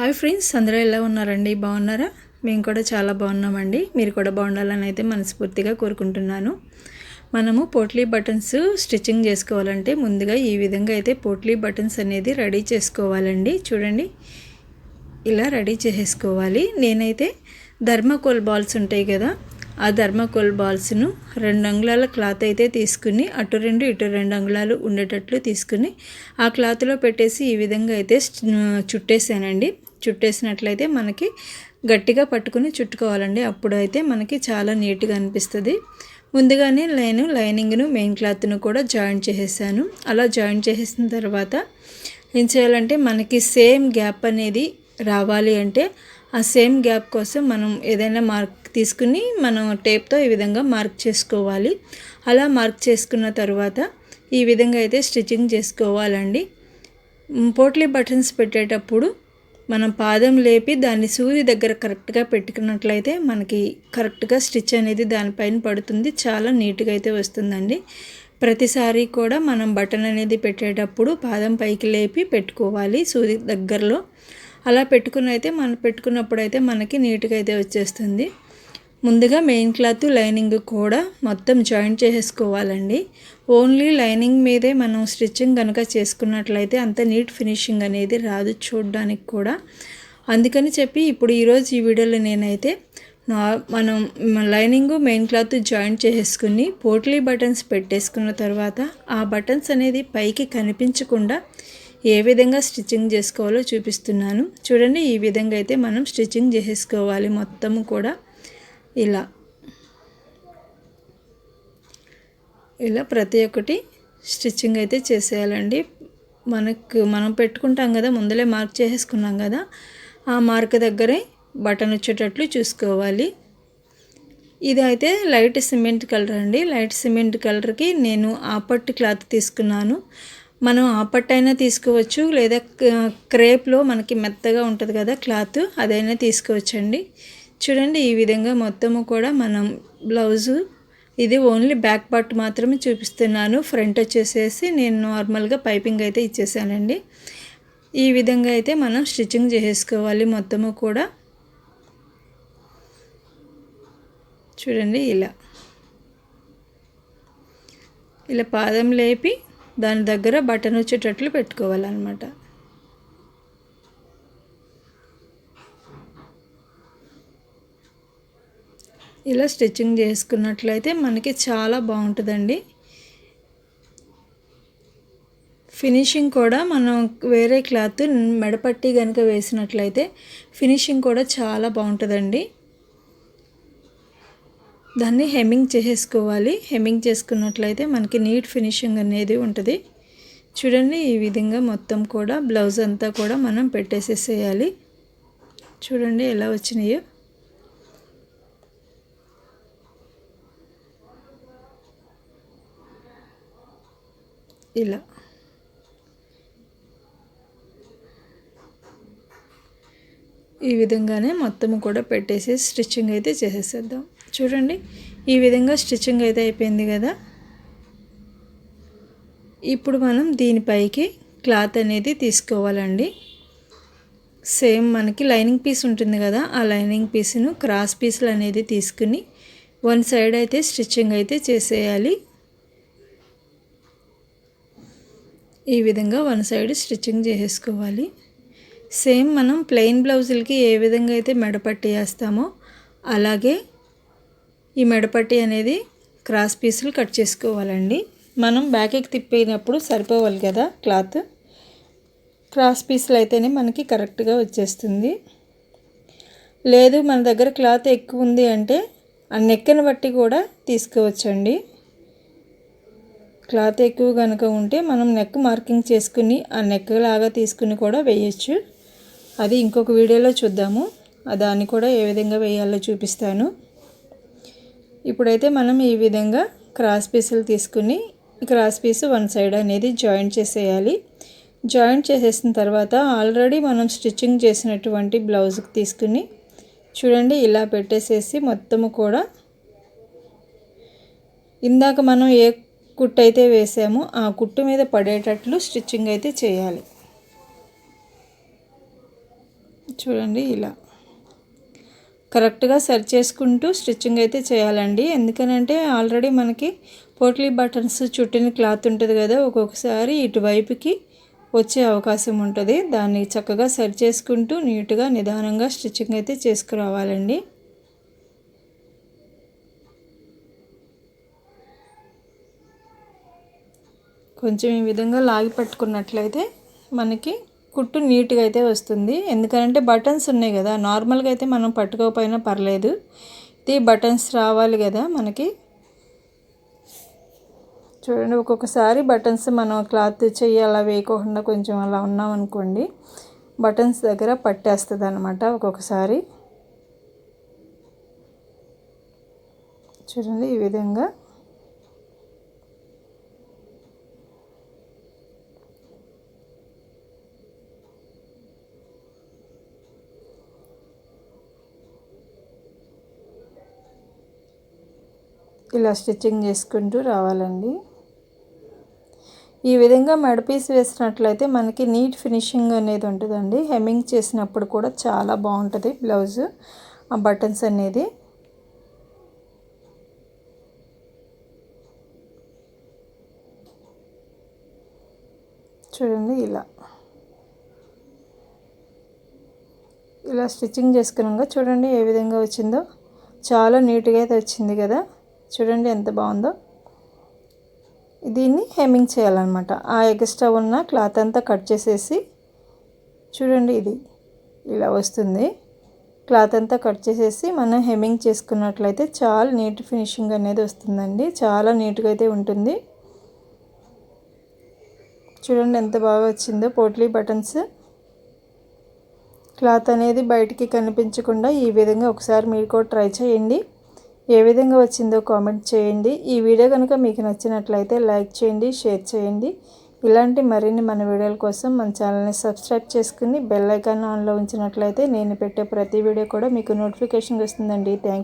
Hi friends అందరూ ఎలా ఉన్నారండి? బాగున్నారా? మేము కూడా చాలా బాగున్నామండి. మీరు కూడా బాగుండాలని అయితే మనస్ఫూర్తిగా కోరుకుంటున్నాను. మనము పోట్లీ బటన్స్ స్టిచ్చింగ్ చేసుకోవాలంటే ముందుగా ఈ విధంగా అయితే పోట్లీ బటన్స్ అనేది రెడీ చేసుకోవాలండి. చూడండి ఇలా రెడీ చేసేసుకోవాలి. నేనైతే ధర్మకోల్ బాల్స్ ఉంటాయి కదా ఆ ధర్మకోల్ బాల్స్ను రెండు అంగుళాల క్లాత్ అయితే తీసుకుని అటు రెండు ఇటు రెండు అంగుళాలు ఉండేటట్లు తీసుకుని ఆ క్లాత్లో పెట్టేసి ఈ విధంగా అయితే చుట్టేసానండి. చుట్టేసినట్లయితే మనకి గట్టిగా పట్టుకుని చుట్టుకోవాలండి. అప్పుడు అయితే మనకి చాలా నీట్గా అనిపిస్తుంది. ముందుగానే నేను లైనింగ్ను మెయిన్ క్లాత్ను కూడా జాయిన్ చేసేసాను. అలా జాయిన్ చేసేసిన తర్వాత ఏం చేయాలంటే మనకి సేమ్ గ్యాప్ అనేది రావాలి అంటే ఆ సేమ్ గ్యాప్ కోసం మనం ఏదైనా మార్క్ తీసుకుని మనం టేప్తో ఈ విధంగా మార్క్ చేసుకోవాలి. అలా మార్క్ చేసుకున్న తర్వాత ఈ విధంగా అయితే స్టిచ్చింగ్ చేసుకోవాలండి. పోట్లీ బటన్స్ పెట్టేటప్పుడు మనం పాదం లేపి దాన్ని సూది దగ్గర కరెక్ట్గా పెట్టుకున్నట్లయితే మనకి కరెక్ట్గా స్టిచ్ అనేది దానిపైన పడుతుంది. చాలా నీట్గా అయితే వస్తుందండి. ప్రతిసారి కూడా మనం బటన్ అనేది పెట్టేటప్పుడు పాదం పైకి లేపి పెట్టుకోవాలి సూది దగ్గరలో. అలా పెట్టుకుని అయితే మనం పెట్టుకున్నప్పుడు అయితే మనకి నీట్గా అయితే వచ్చేస్తుంది. ముందుగా మెయిన్ క్లాత్ లైనింగ్ కూడా మొత్తం జాయింట్ చేసేసుకోవాలండి ఓన్లీ లైనింగ్ మీదే మనం స్టిచ్చింగ్ కనుక చేసుకున్నట్లయితే అంత నీట్ ఫినిషింగ్ అనేది రాదు చూడడానికి కూడా. అందుకని చెప్పి ఇప్పుడు ఈరోజు ఈ వీడియోలో నేనైతే నా మనం లైనింగ్ మెయిన్ క్లాత్ జాయింట్ చేసేసుకుని పోట్లీ బటన్స్ పెట్టేసుకున్న తర్వాత ఆ బటన్స్ అనేది పైకి కనిపించకుండా ఏ విధంగా స్టిచ్చింగ్ చేసుకోవాలో చూపిస్తున్నాను. చూడండి ఈ విధంగా అయితే మనం స్టిచ్చింగ్ చేసేసుకోవాలి మొత్తం కూడా. ఇలా. ఇలా ప్రతి ఒక్కటి స్టిచ్చింగ్ అయితే చేసేయాలండి. మనకు మనం పెట్టుకుంటాం కదా ముందలే మార్క్ చేసేసుకున్నాం కదా ఆ మార్క్ దగ్గరే బటన్ వచ్చేటట్లు చూసుకోవాలి. ఇది అయితే లైట్ సిమెంట్ కలర్ అండి. లైట్ సిమెంట్ కలర్కి నేను ఆపట్టు క్లాత్ తీసుకున్నాను. మనం ఆపట్ అయినా తీసుకోవచ్చు లేదా క్రేప్లో మనకి మెత్తగా ఉంటుంది కదా క్లాత్ అదైనా తీసుకోవచ్చండి. చూడండి ఈ విధంగా మొత్తము కూడా మనం బ్లౌజు ఇది ఓన్లీ బ్యాక్ పార్ట్ మాత్రమే చూపిస్తున్నాను. ఫ్రంట్ వచ్చేసేసి నేను నార్మల్గా పైపింగ్ అయితే ఇచ్చేసానండి. ఈ విధంగా అయితే మనం స్టిచ్చింగ్ చేసేసుకోవాలి మొత్తము కూడా. చూడండి ఇలా. ఇలా పాదం లేపి దాని దగ్గర బటన్ వచ్చేటట్లు పెట్టుకోవాలన్నమాట. ఇలా స్టిచ్చింగ్ చేసుకున్నట్లయితే మనకి చాలా బాగుంటుందండి. ఫినిషింగ్ కూడా మనం వేరే క్లాత్ మెడపట్టి కనుక వేసినట్లయితే ఫినిషింగ్ కూడా చాలా బాగుంటుందండి. దాన్ని హెమ్మింగ్ చేసేసుకోవాలి. హెమ్మింగ్ చేసుకున్నట్లయితే మనకి నీట్ ఫినిషింగ్ అనేది ఉంటుంది. చూడండి ఈ విధంగా మొత్తం కూడా బ్లౌజ్ అంతా కూడా మనం పెట్టేసేసేయాలి. చూడండి ఎలా వచ్చినాయో. ఇలా ఈ విధంగానే మొత్తం కూడా పెట్టేసి స్టిచ్చింగ్ అయితే చేసేసేద్దాం. చూడండి ఈ విధంగా స్టిచ్చింగ్ అయితే అయిపోయింది కదా. ఇప్పుడు మనం దీనిపైకి క్లాత్ అనేది తీసుకోవాలండి. సేమ్ మనకి లైనింగ్ పీస్ ఉంటుంది కదా ఆ లైనింగ్ పీస్ను క్రాస్ పీసులు అనేది తీసుకుని వన్ సైడ్ అయితే స్టిచ్చింగ్ అయితే చేసేయాలి. ఈ విధంగా వన్ సైడ్ స్టిచ్చింగ్ చేసేసుకోవాలి. సేమ్ మనం ప్లెయిన్ బ్లౌజులకి ఏ విధంగా అయితే మెడపట్టి వేస్తామో అలాగే ఈ మెడపట్టి అనేది క్రాస్ పీసులు కట్ చేసుకోవాలండి. మనం బ్యాక్కి తిప్పినప్పుడు సరిపోవాలి కదా క్లాత్. క్రాస్ పీసులు అయితేనే మనకి కరెక్ట్గా వచ్చేస్తుంది. లేదు మన దగ్గర క్లాత్ ఎక్కువ ఉంది అంటే ఆ నెక్కను బట్టి కూడా తీసుకోవచ్చండి. క్లాత్ ఎక్కువ కనుక ఉంటే మనం నెక్ మార్కింగ్ చేసుకుని ఆ నెక్ లాగా తీసుకుని కూడా వేయచ్చు. అది ఇంకొక వీడియోలో చూద్దాము. దాన్ని కూడా ఏ విధంగా వేయాలో చూపిస్తాను. ఇప్పుడైతే మనం ఈ విధంగా క్రాస్ పీసులు తీసుకుని క్రాస్ పీస్ వన్ సైడ్ అనేది జాయింట్ చేసేయాలి. జాయింట్ చేసేసిన తర్వాత ఆల్రెడీ మనం స్టిచ్చింగ్ చేసినటువంటి బ్లౌజ్కి తీసుకుని చూడండి ఇలా పెట్టేసేసి మొత్తము కూడా ఇందాక మనం ఏ కుట్టు అయితే వేసాము. ఆ కుట్టు మీద పడేటట్లు స్టిచ్చింగ్ అయితే చేయాలి. చూడండి ఇలా. కరెక్ట్గా సరి చేసుకుంటూ స్టిచ్చింగ్ అయితే చేయాలండి. ఎందుకనంటే ఆల్రెడీ మనకి పోట్లీ బటన్స్ చుట్టిన క్లాత్ ఉంటుంది కదా ఒక్కొక్కసారి ఇటువైపుకి వచ్చే అవకాశం ఉంటుంది. దాన్ని చక్కగా సరి చేసుకుంటూ నీట్గా నిదానంగా స్టిచ్చింగ్ అయితే చేసుకురావాలండి. కొంచెం ఈ విధంగా లాగి పట్టుకున్నట్లయితే మనకి కుట్టు నీట్గా అయితే వస్తుంది. ఎందుకంటే బటన్స్ ఉన్నాయి కదా నార్మల్గా అయితే మనం పట్టుకోకపోయినా పర్లేదు. ఇది బటన్స్ రావాలి కదా మనకి. చూడండి ఒక్కొక్కసారి బటన్స్ మనం క్లాత్ చెయ్యి అలా వేయకోకుండా కొంచెం అలా ఉన్నాం అనుకోండి బటన్స్ దగ్గర పట్టేస్తుంది అనమాట ఒక్కొక్కసారి. చూడండి ఈ విధంగా ఇలా స్టిచ్చింగ్ చేసుకుంటూ రావాలండి. ఈ విధంగా మెడపీస్ వేసినట్లయితే మనకి నీట్ ఫినిషింగ్ అనేది ఉంటుందండి. హెమ్మింగ్ చేసినప్పుడు కూడా చాలా బాగుంటుంది బ్లౌజ్ ఆ బటన్స్ అనేది. చూడండి ఇలా. ఇలా స్టిచ్చింగ్ చేసుకున్నాక చూడండి ఏ విధంగా వచ్చిందో. చాలా నీట్గా అయితే వచ్చింది కదా. చూడండి ఎంత బాగుందో. దీన్ని హెమ్మింగ్ చేయాలన్నమాట. ఆ ఎక్స్ట్రా ఉన్న క్లాత్ అంతా కట్ చేసేసి చూడండి ఇది ఇలా వస్తుంది. క్లాత్ అంతా కట్ చేసేసి మనం హెమ్మింగ్ చేసుకున్నట్లయితే చాలా నీట్ ఫినిషింగ్ అనేది వస్తుందండి. చాలా నీట్గా అయితే ఉంటుంది. చూడండి ఎంత బాగా వచ్చిందో పోట్లీ బటన్స్. క్లాత్ అనేది బయటికి కనిపించకుండా ఈ విధంగా ఒకసారి మీరు కూడా ట్రై చేయండి. ఏ విధంగా వచ్చిందో కామెంట్ చేయండి. ఈ వీడియో కనుక మీకు నచ్చినట్లయితే లైక్ చేయండి షేర్ చేయండి. ఇలాంటి మరిన్ని మన వీడియోల కోసం మన ఛానల్ని సబ్స్క్రైబ్ చేసుకుని బెల్ ఐకాన్ ఆన్లో ఉంచినట్లయితే నేను పెట్టే ప్రతి వీడియో కూడా మీకు నోటిఫికేషన్ వస్తుందండి. థ్యాంక్